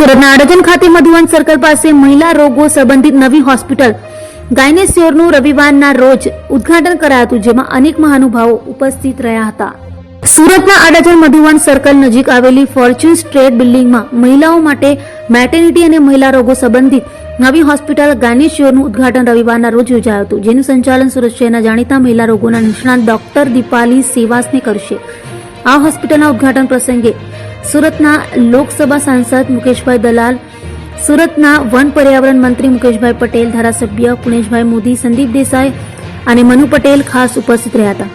સુરતના આડજન ખાતે મધુવન સર્કલ પાસે મહિલા રોગો સંબંધિત નવી હોસ્પિટલ. ગાયનેશ્યોરનું રવિવારના રોજ ઉદઘાટન કરાયું હતું, જેમાં અનેક મહાનુભાવો ઉપસ્થિત રહ્યા હતા. સુરતના આડાજણ મધુવન સર્કલ નજીક આવેલી ફોર્ચ્યુન સ્ટ્રેટ બિલ્ડિંગમાં મહિલાઓ માટે મેટર્નિટી અને મહિલા રોગો સંબંધિત નવી હોસ્પિટલ ગાયનેશ્યોરનું ઉદ્ઘાટન રવિવારના રોજ યોજાયું હતું, જેનું સંચાલન સુરત શહેરના જાણીતા મહિલા રોગોના નિષ્ણાત ડોક્ટર દીપાલી સેવાસને કરશે. આ હોસ્પિટલના ઉદઘાટન પ્રસંગે સુરતના લોકસભા સાંસદ મુકેશભાઈ દલાલ સુરતના વન પર્યાવરણ મંત્રી મુકેશભાઈ પટેલ ધારાસભ્ય પુણેશભાઈ મોદી સંદીપ દેસાઈ અને મનુ પટેલ ખાસ ઉપસ્થિત રહ્યા હતા.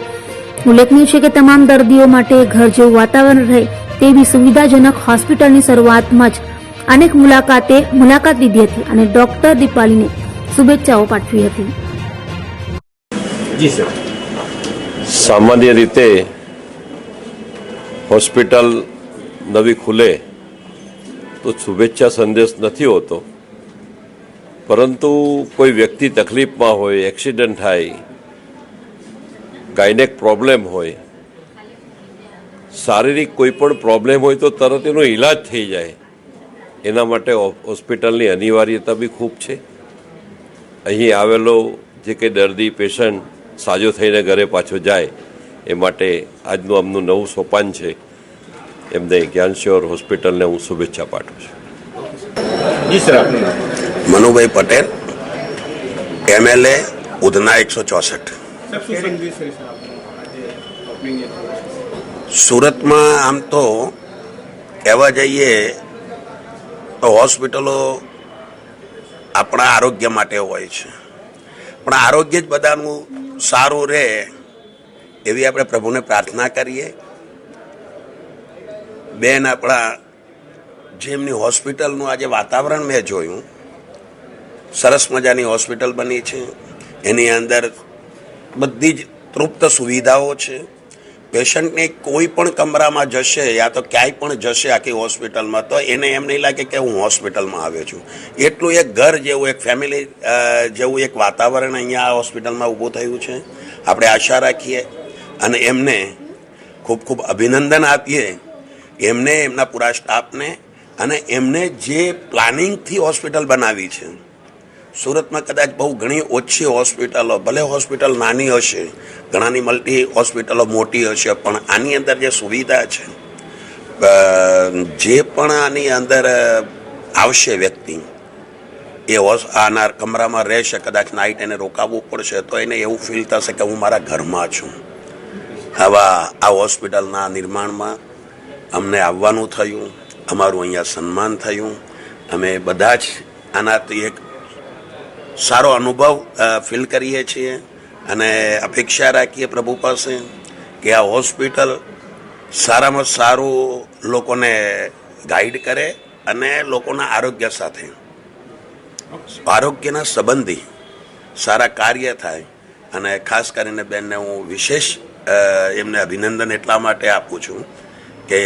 ઉલ્લેખનીય છે કે તમામ દર્દીઓ માટે ઘર જેવું વાતાવરણ રહે તેવી સુવિધાજનક હોસ્પિટલની શરૂઆતમાં જ અનેક મુલાકાતે મુલાકાત લીધી હતી અને ડોક્ટર દીપાલીને શુભેચ્છાઓ પાઠવી હતી. સામાન્ય રીતે હોસ્પિટલ નવી ખુલે તો શુભેચ્છા સંદેશ નથી હોતો. પરંતુ કોઈ વ્યક્તિ તકલીફમાં હોય, એક્સિડન્ટ થાય, ગાયનેક પ્રોબ્લેમ હોય, શારીરિક કોઈ પણ પ્રોબ્લેમ હોય તો તરત એનો ઈલાજ થઈ જાય. એના માટે હોસ્પિટલની અનિવાર્યતા બી ખૂબ છે. અહીં આવેલો જે કંઈ દર્દી પેશન્ટ સાજો થઈને ઘરે પાછો જાય, એ માટે આજનું આમનું નવું સોપાન છે. એમને જ્ઞાનશ્યોર હોસ્પિટલને હું શુભેચ્છા પાઠવું છું. મનુભાઈ પટેલ એમએલએ ઉધના એકસો ચોસઠ. સુરતમાં આમ તો કહેવા જઈએ તો હોસ્પિટલો આપણા આરોગ્ય માટે હોય છે. પણ આરોગ્ય જ બધાનું સારું રહે એવી આપણે પ્રભુને પ્રાર્થના કરીએ. બેન આપણા જેમની હોસ્પિટલનું આજે વાતાવરણ મેં જોયું, સરસ મજાની હોસ્પિટલ બની છે. એની અંદર બધી જ તૃપ્ત સુવિધાઓ છે. પેશન્ટને કોઈ પણ કમરામાં જશે યા તો ક્યાંય પણ જશે આખી હોસ્પિટલમાં, તો એને એમ નહીં લાગે કે હું હોસ્પિટલમાં આવ્યો છું. એટલું એક ઘર જેવું, એક ફેમિલી જેવું એક વાતાવરણ અહીંયા આ હોસ્પિટલમાં ઊભું થયું છે. આપણે આશા રાખીએ અને એમને ખૂબ ખૂબ અભિનંદન આપીએ. એમને, એમના પૂરા સ્ટાફને અને એમને જે પ્લાનિંગથી હોસ્પિટલ બનાવી છે. સુરતમાં કદાચ બહુ ઘણી ઓછી હોસ્પિટલો, ભલે હોસ્પિટલ નાની હશે, ઘણાની મલ્ટી હોસ્પિટલો મોટી હશે, પણ આની અંદર જે સુવિધા છે જે પણ આની અંદર આવશે વ્યક્તિ, એ આના કમરામાં રહેશે, કદાચ નાઇટ એને રોકાવવું પડશે, તો એને એવું ફીલ થશે કે હું મારા ઘરમાં છું. આવા આ હોસ્પિટલના નિર્માણમાં અમને આવવાનું થયું, અમારું અહીંયા સન્માન થયું. અમે બધા જ આનાથી એક સારો અનુભવ ફીલ કરીએ છીએ અને અપેક્ષા રાખીએ પ્રભુ પાસે કે આ હોસ્પિટલ સારામાં સારું લોકોને ગાઈડ કરે અને લોકોના આરોગ્ય સાથે. આરોગ્યના સંબંધી સારા કાર્ય થાય અને ખાસ કરીને બેનને હું વિશેષ એમને અભિનંદન એટલા માટે આપું છું. કે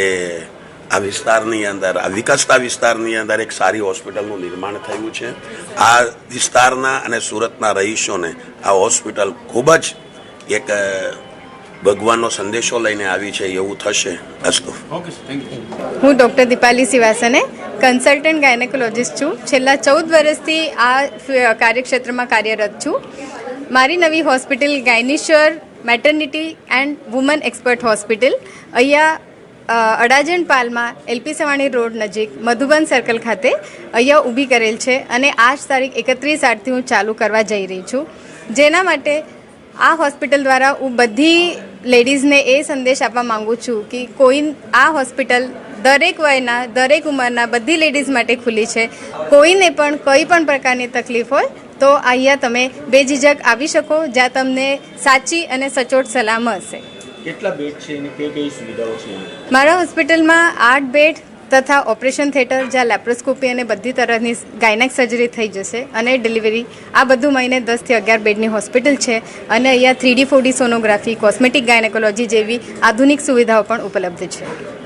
આ વિસ્તારની અંદર આ વિકસતા વિસ્તારની અંદર એક સારી હોસ્પિટલનું નિર્માણ થયું છે. આ વિસ્તારના અને સુરતના રહીશોને આ હોસ્પિટલ ખૂબ જ એક ભગવાનનો સંદેશો લઈને આવી છે એવું થશે. અસ્તુ. ઓકે સર થેન્ક યુ હું ડૉક્ટર દીપાલી સિવાસને કન્સલ્ટન્ટ ગાયનેકોલોજિસ્ટ છું. છેલ્લા ચૌદ વર્ષથી આ કાર્યક્ષેત્રમાં કાર્યરત છું. મારી નવી hospital ગાયનીશ્વર maternity and woman expert hospital. અહીંયા અડાજણ પાલમાં એલપી સવાણી રોડ નજીક મધુબન સર્કલ ખાતે અહીંયા ઊભી કરેલ છે અને આજ તારીખ એકત્રીસ આઠથી હું ચાલુ કરવા જઈ રહી છું. જેના માટે આ હોસ્પિટલ દ્વારા હું બધી લેડીઝને એ સંદેશ આપવા માગું છું કે કોઈ આ હોસ્પિટલ દરેક વયના, દરેક ઉંમરના બધી લેડીઝ માટે ખુલ્લી છે. કોઈને પણ કોઈ પણ પ્રકારની તકલીફ હોય તો અહીંયા તમે બેઝિઝક આવી શકો, જ્યાં તમને સાચી અને સચોટ સલાહ મળશે. કેટલા બેડ છે અને કઈ કઈ સુવિધાઓ છે મારા હોસ્પિટલમાં આઠ બેડ તથા ઓપરેશન થિયેટર, જ્યાં લેપ્રોસ્કોપી અને બધી તરહની ગાયનેક સર્જરી થઈ જશે અને ડિલિવરી. આ બધું મહિને દસથી અગિયાર બેડની હોસ્પિટલ છે અને અહીંયા three D four D sonography, cosmetic gynaecology જેવી આધુનિક સુવિધાઓ પણ ઉપલબ્ધ છે.